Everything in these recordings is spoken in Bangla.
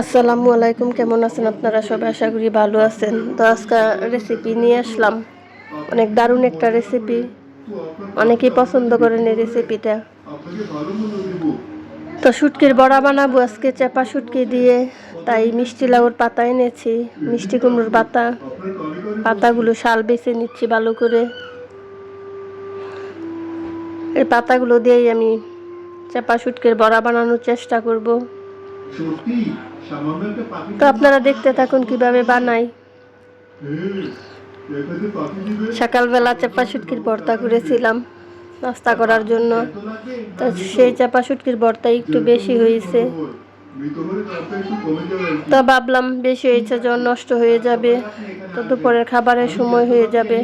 আসসালামু আলাইকুম, কেমন আছেন আপনারা? সবাই আশা করি ভালো আছেন। তো আজকে রেসিপি নিয়ে আসলাম। অনেক দারুণ একটা রেসিপি অনেকেই পছন্দ করেন এই রেসিপিটা তো শুটকির বড়া বানাবো আজকে, চেপা শুটকি দিয়ে। তাই মিষ্টি লাউর পাতা এনেছি, মিষ্টি কুমড়োর পাতা। পাতাগুলো শাল বেছে নিচ্ছি ভালো করে। এই পাতাগুলো দিয়েই আমি চেপা শুটকির বড়া বানানোর চেষ্টা করব। তো আপনারা দেখতে থাকুন কীভাবে বানাই। সকালবেলা চাপা শুটকির ভর্তা করেছিলাম নাস্তা করার জন্য। তা সেই চাপা শুটকির ভর্তা একটু বেশি হয়েছে। তো ভাবলাম বেশি হয়েছে জ্বর নষ্ট হয়ে যাবে। তো দুপুরের খাবারের সময় হয়ে যাবে।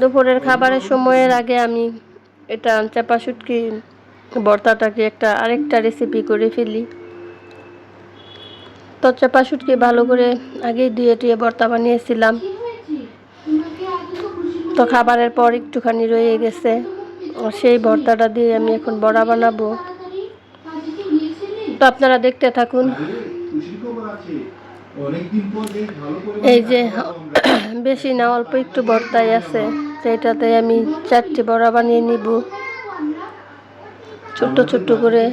দুপুরের খাবারের সময়ের আগে আমি এটা চাপা শুটকি ভর্তাটাকে একটা আরেকটা রেসিপি করে ফেলি। তো চাপা শুটকি ভালো করে আগেই ধুয়ে টুয়ে ভর্তা বানিয়েছিলাম। তো খাবারের পর একটুখানি রয়ে গেছে। সেই ভর্তাটা দিয়ে আমি এখন বড়া বানাবো। তো আপনারা দেখতে থাকুন। এই যে বেশি না, অল্প একটু ভর্তাই আছে। সেইটাতে আমি চারটি বড়া বানিয়ে নিব। ছোট্ট ছোট্ট করে।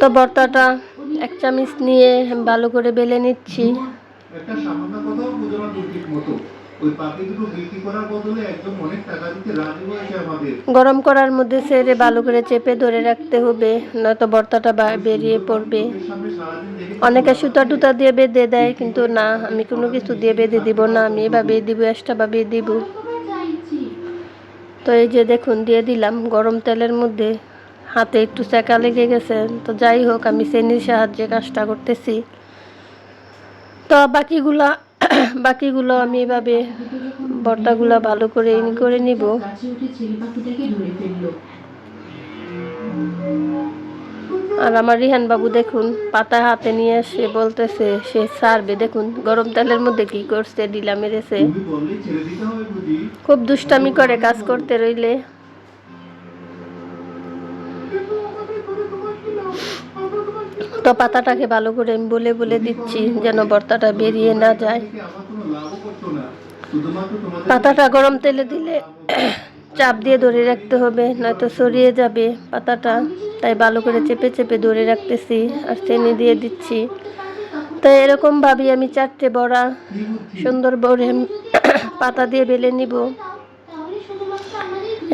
তো ভর্তাটা এক চামচ নিয়ে ভালো করে বেলে নিচ্ছি। একটা সামান্য কথাও বোঝো না মতো। ওই পাখি দুটো বিক্রি করার বদলে একদম অনেক টাকা দিতে রাজি হয়েছে আমাদের। গরম করার মধ্যে সেরে ভালো করে চেপে ধরে রাখতে হবে নয়তো ভর্তাটা বা- বেরিয়ে পড়বে। অনেকে সুতা টুতা দিয়ে বেঁধে দেয় কিন্তু না আমি কোনো কিছু দিয়ে বেঁধে দিব না আমি এভাবেই দিব এক্সট্রাভাবেই দিব। তো এই যে দেখুন, দিয়ে দিলাম গরম তেলের মধ্যে। হাতে একটু চেকা লেগে গেছে। তো যাই হোক, আমি চেনির সাহায্যে কাজটা করতেছি। তো বাকিগুলা, বাকিগুলো আমি এভাবে ভর্তাগুলো ভালো করে ইন করে নিব। আর আমার রিহান বাবু দেখুন, পাতা হাতে নিয়ে এসে বলতেছে, সে সারবে। দেখুন, গরম তেলের মধ্যে কি করছে ডিলা মেরেছে। খুব দুষ্টামি করে কাজ করতে রইলে। তো পাতাটাকে ভালো করে আমি বলে বলে দিচ্ছি, যেন বর্তাটা বেরিয়ে না যায়। পাতাটা গরম তেলে দিলে চাপ দিয়ে ধরে রাখতে হবে নয়তো সরিয়ে যাবে পাতাটা। তাই ভালো করে চেপে চেপে ধরে রাখতেছি আর চেনি দিয়ে দিচ্ছি। তো এরকম ভাবি আমি চারটে বড়া সুন্দর আমি পাতা দিয়ে বেলে নিব।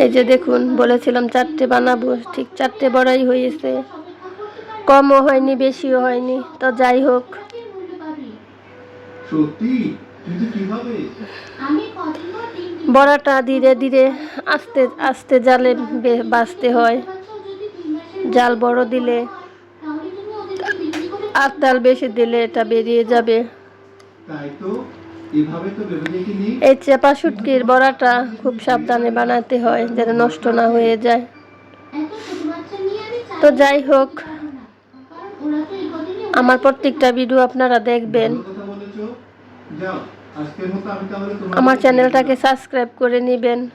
এই যে দেখুন বলেছিলাম চারটে বানাবো ঠিক চারটে বড়াই হয়েছে। কমও হয়নি বেশিও হয়নি। তো যাই হোক। বড়াটা ধীরে ধীরে আস্তে আস্তে জালে বে- বাছতে হয়। জাল বড় দিলে আর তাল বেশি দিলে এটা বেরিয়ে যাবে। এই চেপা শুটকির বড়াটা খুব সাবধানে বানাতে হয়, যেন নষ্ট না হয়ে যায়। তো যাই হোক, আমার প্রত্যেকটা ভিডিও আপনারা দেখবেন। আমার চ্যানেলটাকে সাবস্ক্রাইব করে নেবেন।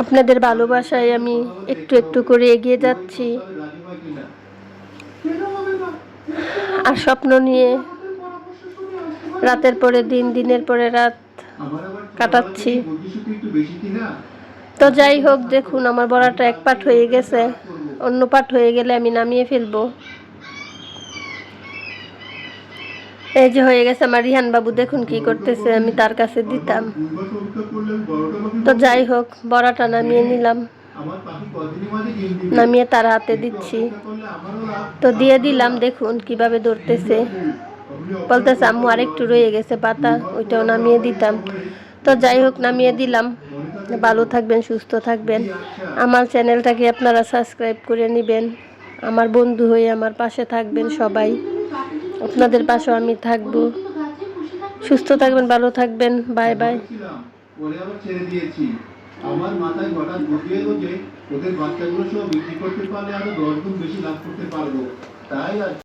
আপনাদের ভালোবাসায় আমি একটু একটু করে এগিয়ে যাচ্ছি। আর স্বপ্ন নিয়ে রাতের পরে দিন, দিনের পরে রাত কাটাচ্ছি। তো যাই হোক, দেখুন, আমার বড়াটা এক পাট হয়ে গেছে। অন্য পাট হয়ে গেলে আমি নামিয়ে ফেলব। এই যে হয়ে গেছে আমার রিহান বাবু, দেখুন কি করতেছে, আমি তার কাছে দিতাম। তো যাই হোক, বড়াটা নামিয়ে নিলাম। নামিয়ে তার হাতে দিচ্ছি। তো দিয়ে দিলাম, দেখুন কীভাবে ধরতেছে। বলতেছে, আম্মু, আরেকটু রয়ে গেছে পাতা, ওইটাও নামিয়ে দিতাম। তো যাই হোক, নামিয়ে দিলাম। ভালো থাকবেন, সুস্থ থাকবেন। আমার চ্যানেলটাকে আপনারা সাবস্ক্রাইব করে নেবেন। আমার বন্ধু হয়ে আমার পাশে থাকবেন সবাই। আপনাদের পাশেও আমি থাকব। সুস্থ থাকবেন, ভালো থাকবেন, বাই বাই। আমার মাথায় হঠাৎ যে ওদের বাচ্চাগুলো সব বিক্রি করতে পারলে আরও দশ গুণ বেশি লাভ করতে পারব। তাই আর